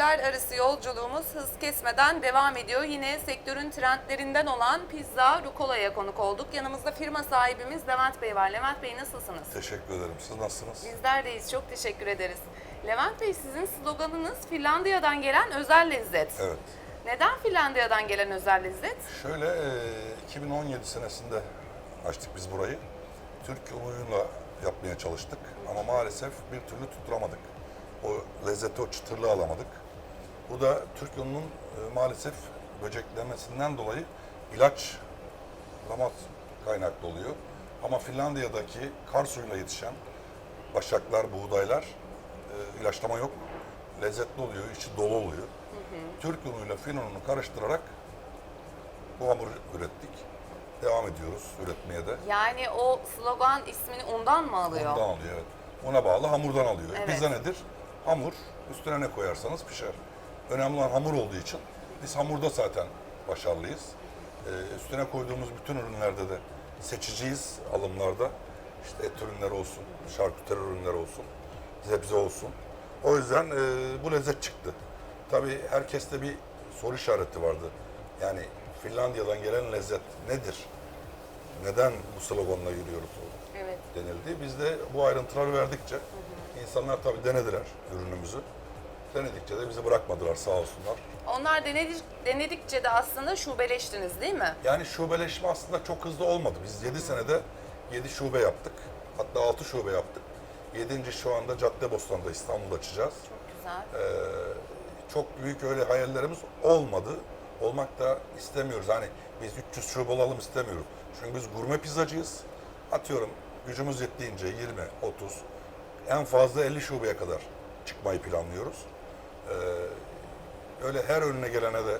sektörler arası yolculuğumuz hız kesmeden devam ediyor. Yine sektörün trendlerinden olan pizza rukolaya konuk olduk. Yanımızda firma sahibimiz Levent Bey var. Levent Bey nasılsınız? Teşekkür ederim. Siz nasılsınız? Bizler deyiz. Çok teşekkür ederiz. Levent Bey sizin sloganınız Finlandiya'dan gelen özel lezzet. Evet. Neden Finlandiya'dan gelen özel lezzet? Şöyle e, 2017 senesinde açtık biz burayı. Türk unuyla yapmaya çalıştık ama maalesef bir türlü tutturamadık. O lezzeti, o çıtırlığı alamadık. Bu da Türk ununun e, maalesef böceklemesinden dolayı ilaç damat kaynaklı oluyor. Ama Finlandiya'daki kar suyuyla yetişen başaklar, buğdaylar e, ilaçlama yok. Lezzetli oluyor, içi dolu oluyor. Türk unuyla Fin ununu karıştırarak bu hamuru ürettik. Devam ediyoruz üretmeye de. Yani o slogan ismini undan mı alıyor? Ondan alıyor evet. Ona bağlı hamurdan alıyor. Evet. Pizza nedir? Hamur. Üstüne ne koyarsanız pişer. Önemli olan hamur olduğu için biz hamurda zaten başarılıyız. Ee, üstüne koyduğumuz bütün ürünlerde de seçiciyiz alımlarda. İşte et ürünleri olsun, şarküteri ürünleri olsun, sebze olsun. O yüzden e, bu lezzet çıktı. Tabii herkeste bir soru işareti vardı. Yani Finlandiya'dan gelen lezzet nedir? Neden bu sloganla yürüyoruz? Evet. denildi. Biz de bu ayrıntıları verdikçe insanlar tabii denediler ürünümüzü. Denedikçe de bizi bırakmadılar sağ olsunlar. Onlar denedik, denedikçe de aslında şubeleştiniz değil mi? Yani şubeleşme aslında çok hızlı olmadı. Biz 7 senede 7 şube yaptık. Hatta 6 şube yaptık. 7. şu anda Caddebostan'da İstanbul'da açacağız. Çok güzel. Çok büyük öyle hayallerimiz olmadı. Olmak da istemiyoruz. Hani biz 300 şube olalım istemiyoruz. Çünkü biz gurme pizzacıyız. Atıyorum gücümüz yettiğince 20, 30, en fazla 50 şubeye kadar çıkmayı planlıyoruz. Ee, öyle her önüne gelene de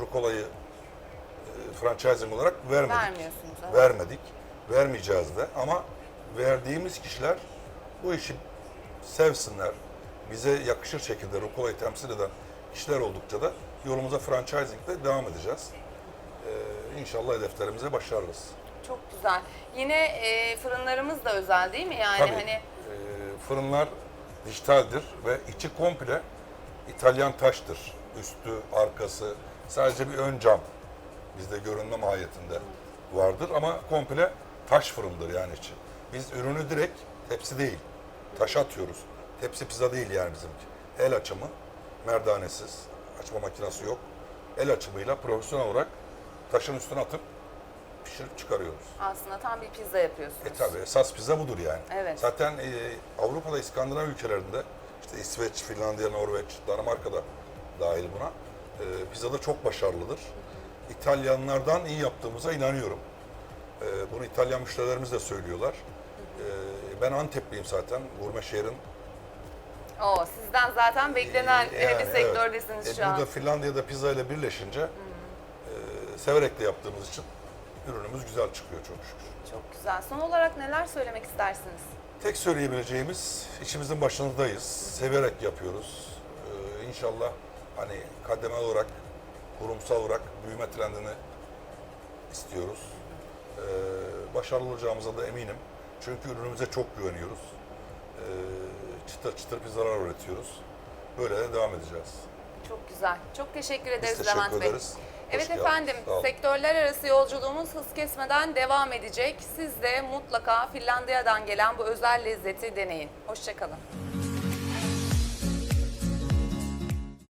rukolayı e, franchising olarak vermedik. Vermiyorsunuz, evet. Vermedik. Vermeyeceğiz de ama verdiğimiz kişiler bu işi sevsinler. Bize yakışır şekilde rukolayı temsil eden kişiler oldukça da yolumuza franchisingle devam edeceğiz. Ee, inşallah hedeflerimize başarırız. Çok güzel. Yine e, fırınlarımız da özel değil mi? Yani Tabii hani e, fırınlar dijitaldir ve içi komple İtalyan taştır. Üstü, arkası, sadece bir ön cam bizde görünme mahiyetinde vardır ama komple taş fırındır yani içi. Biz ürünü direkt tepsi değil, taş atıyoruz. Tepsi pizza değil yani bizimki. El açımı, merdanesiz, açma makinesi yok. El açımıyla profesyonel olarak taşın üstüne atıp pişirip çıkarıyoruz. aslında tam bir pizza yapıyorsunuz. E tabi esas pizza budur yani. Evet. Zaten e, Avrupa'da İskandinav ülkelerinde işte İsveç, Finlandiya, Norveç, Danimarka'da dahil buna e, pizzada çok başarılıdır. İtalyanlardan iyi yaptığımıza inanıyorum. E, bunu İtalyan müşterilerimiz de söylüyorlar. E, ben Antepliyim zaten. Gurme şehrin Oo, sizden zaten beklenen e, yani bir evet. sektördesiniz E, şu an. Burada Finlandiya'da pizza ile birleşince e, severek de yaptığımız için ürünümüz güzel çıkıyor çok şükür. Çok güzel. Son olarak neler söylemek istersiniz? Tek söyleyebileceğimiz işimizin başındayız. Severek yapıyoruz. Ee, inşallah hani kademe olarak, kurumsal olarak büyüme trendini istiyoruz. Ee, başarılı olacağımıza da eminim. Çünkü ürünümüze çok güveniyoruz. Ee, çıtır çıtır pizzalar üretiyoruz. Böyle de devam edeceğiz. Çok güzel. Çok teşekkür ederiz teşekkür Levent Bey. ederiz. Hoş Evet geldiniz. efendim, sektörler arası yolculuğumuz hız kesmeden devam edecek. Siz de mutlaka Finlandiya'dan gelen bu özel lezzeti deneyin. Hoşçakalın.